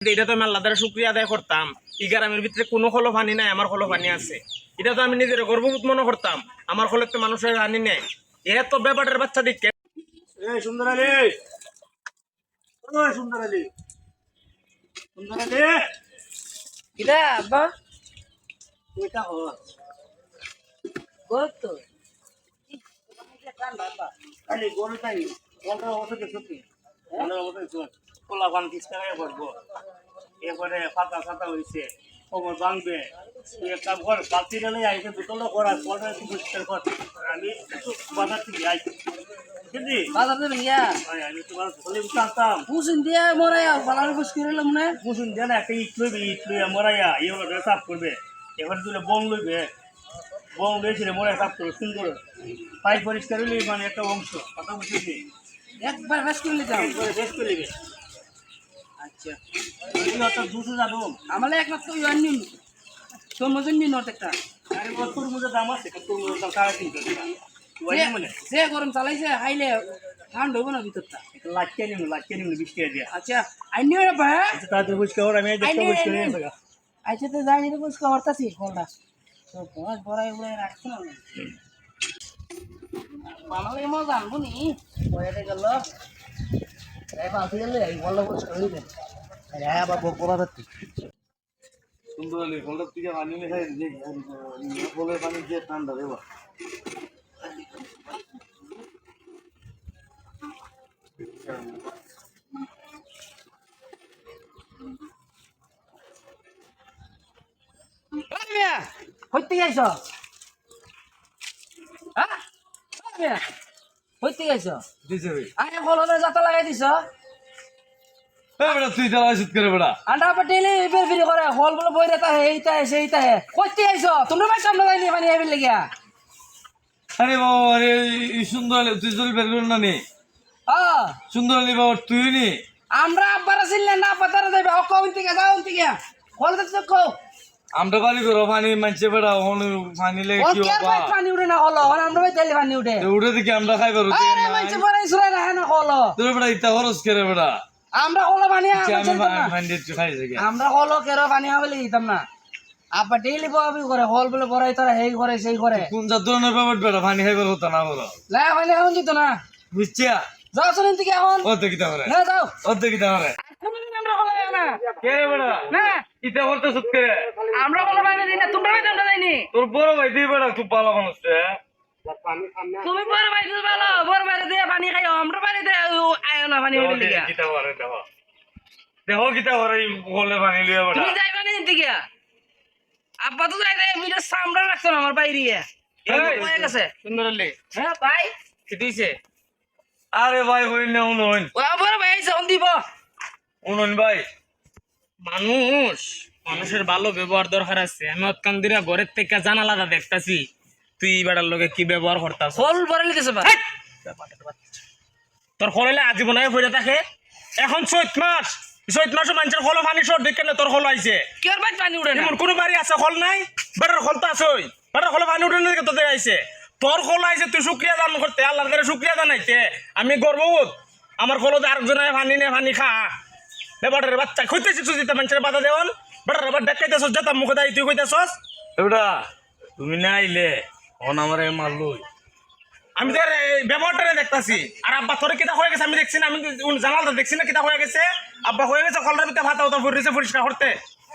এটা তো আমি আল্লাহ দ্বারা শুক্রিয়া আদায় করতাম। এই গ্রামের ভিতরে কোনো হলো পানি নাই আমার হলো পানি আছে। এটা তো আমি নিজের গর্ববোধ মনে করতাম আমার হলে তো মানুষের পানি নেই। এত ব্যাপারের বাচ্চা দিকে সুন্দর আলী! সুন্দর আলী! সুন্দর আলী! কিরা আব্বা? ওইটা হর কত? আলী গরুটাই কোনটা অবস্থা দেখছ কি কোনটা অবস্থা দেখছ পোলা পড়ব এরপরে ফাতা ফাতা হয়েছে কোমর ভাঙবে কর আইসে দুতলা একটু পরিষ্কার কর। আমি বাজার থেকে করে এবার তুলে বং লইবে। বং লইছিল মরাই সাফ করবে সুন্দর পাইপ পরিষ্কার হইলে মানে একটা অংশ। কথা বুঝেছি একবার বেশ করে করে শেষ করে আচ্ছা। দুশো জানো আমার একমাত্র ইয়ার নিন তোর মতন নিন অত একটা। আরে ওর তরমুজের দাম আছে তরমুজের দাম সাড়ে তিনশো টাকা। যে- যে গরম চালাইছে হাইলে ঠান্ডা হইব না ভিতরটা। লাখিয়ে নিম লাখিয়ে নিম বিশ টাকা দিয়া আচ্ছা আইনি ওরা ভাই। আচ্ছা তাদের বুঝতে ওর আমি দেখতে। নিয়ে থাকা আচ্ছা তো যাই নিতে বুঝ করতেছি কলটা তো তোমার বড়াই উড়াই রাখছো না। বানালে মজা আনব নি। গেল। সুন্দর হলে ফলটা থেকে পানি যে ফলের পানি দিয়ে ঠান্ডা হইতে গাইছ হ্যাঁ হইতে ভাই আরে বলনে যাতা লাগাই দিছ? তুই চালা শুট করে বেটা? আন্ডা পটেলে বের ফিরি করে হল বলে বই রেতা হে এইটা হে সেইটা হে কইতে আইছ তোমরা ভাই সামনে যাইনি মানে এবিল লাগিয়া? আরে বাবা আরে সুন্দর তুই চলি বের না নি আ সুন্দর আলী বাবা তুই নি? আমরা আব্বার আসিলে না পাতারে যাবে ও কোন থেকে যাও থেকে হল দেখছ কো। আমরা বাড়ি করো পানি মানছে বেটা ওখানে পানি লেগে কি ভাই পানি উঠে না হলো আর আমরা ভাই তেলে পানি উঠে উঠে দেখি আমরা খাই পারো আরে মানছে পরে সুরাই না না হলো তোর বেটা ইতা খরচ করে বেটা আমরা হলো পানি আচ্ছা, আমি আমরা পানি হলো কেরো পানি দিতাম না। আব্বা ডেইলি বহাবি করে হল বলে বড়াই তারা হেই করে সেই করে। কোন যা ধরনের ব্যাপার বেটা পানি খাইবার হতো না বলো। লাই হইলে এখন দিত না। বুঝছিয়া? যাও শুনিন থেকে এখন। ও দেখিতে পারে না যাও। ও দেখিতে পারে আমরা হলো না। কে রে বেটা না। ইতা করতে সুত করে আমরা হলো পানি দিই না তোমরা ভাই তোমরা যাইনি তোর বড় ভাই দিয়ে বেটা খুব ভালো মানুষ রে। তুমি বড় ভাই তুমি ভালো। বড় ভাই দিয়ে পানি খাইও আমরা পানি দে আয়ো না পানি হইবে লিগা গীতা পারে দেখো দেখো গীতা পারে বলে পানি লিয়ে বেটা তুমি যাই তো রে মিটার সামরা রাখছো না আমার বাইরে হয়ে গেছে। সুন্দর আলী হ্যাঁ ভাই। কি দিছে? আরে ভাই হইন না উনন। বড় ভাই উনন ভাই। মানুষ মানুষের ভালো ব্যবহার দরকার আছে। আমি অতকান দিরা ঘরের থেকে জানালাটা দেখতাছি তুই বেড়ার লোকে কি ব্যবহার করতাস ফল ভরে লিতেছে বা তোর হলে আজীবন হয়ে থাকে। এখন চৈত মাস চৈত মাসে মানুষের হলো পানি সর দেখে না তোর হলো আইছে। কি আর ভাই পানি উঠে না? এমন কোনো বাড়ি আছে হল নাই? বেটার হল তো আছে বেটার হলে পানি উঠে না দেখে তোদের আইছে। তোর হল আইছে তুই শুক্রিয়া দান করতে আল্লাহর কাছে শুক্রিয়া জানাইতে। আমি গর্ববোধ আমার হলতে আরেকজনের পানি নে পানি খা। বেটার বাচ্চা খুঁজতেছি তুই দিতে মানুষের বাধা দেওয়ান বেটার আবার দেখাইতেছস যেতাম মুখে দাই তুই কইতেছস? এবড়া তুমি না আইলে অন আমারে মারলুই আমি তোর এই ব্যবহারটা দেখতাছি। আর আব্বা তোর কিতা হয়ে গেছে আমি দেখছি না আমি জানালটা দেখছি না কিতা হয়ে গেছে। আব্বা হয়ে গেছে কলটার ভিতরে ভাত ওটা ফুরিছে পরিষ্কার করতে।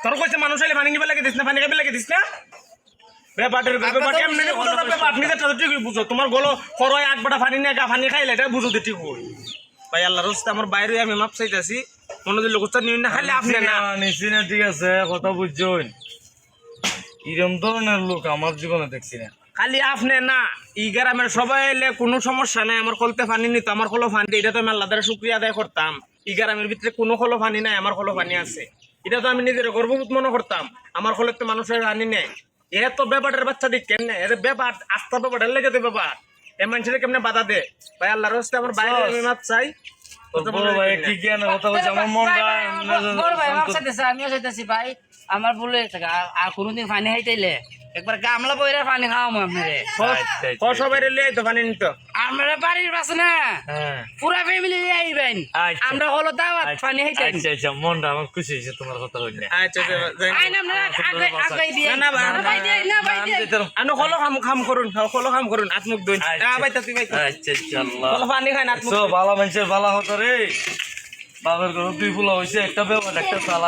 তোর কইছে মানুষ হইলে পানি নিবে লাগে দিস না পানি খাবে লাগে দিস না? ব্যাপারটার ব্যাপার তো বুঝো? তোমার গলো খরয় এক বাটা পানি গা পানি খাইলে এটা বুঝো তো ঠিক ভাই আল্লাহ রস্তে আমার বাইরে আমি মাপ চাইতাছি। দিল কোথা না খাইলে আপনি না। নিছি না ঠিক আছে কথা বুঝছই এরম ধরনের লোক আমার জীবনে দেখছি না। খালি আপনি না ই গ্রামের সবাই এলে কোনো সমস্যা নাই আমার কলতে পানি নিত আমার কলো পানি এটা তো আমি আল্লাহ শুক্রিয়া আদায় করতাম। ই গ্রামের ভিতরে কোনো কলো পানি নাই আমার কলো পানি আছে। এটা তো আমি নিজের গর্ববোধ মনে করতাম আমার কলে তো মানুষের পানি নেই। এত ব্যাপারের বাচ্চা দিক কেমনে? এর ব্যাপার আস্থা ব্যাপার লেগে তো ব্যাপার। এ মানুষের কেমনে বাধা দে ভাই আল্লাহ রস্তে আমার বাইরে চাই। ভাই আমার আমার আমার বলে আর কোনোদিন পানি একবার গামলা বইরা পানি খাওয়াবো আপনারে ক সবাই রেলে তো পানি নিত। আপনারা বাড়ির পাশে না হ্যাঁ। পুরা ফ্যামিলি আচ্ছা। আমরা হলো দাওয়াত পানি খাইতেন আচ্ছা আচ্ছা মনটা আমার খুশি হইছে তোমার কথা হইলে আচ্ছা যাই আইন আপনারা আগে আগে দিয়ে না, না, না, না ভাই না ভাই আনো হলো খাম খাম করুন হলো খাম করুন আত্মুক দইন। আচ্ছা। আ বাইতা তুই বাইতা আচ্ছা আচ্ছা আল্লাহ। হলো পানি খাই না আত্মুক সো ভালো মানুষের ভালো হতো রে। বাবার ঘর দুই ফুলা হয়েছে একটা ব্যবহার একটা চালা।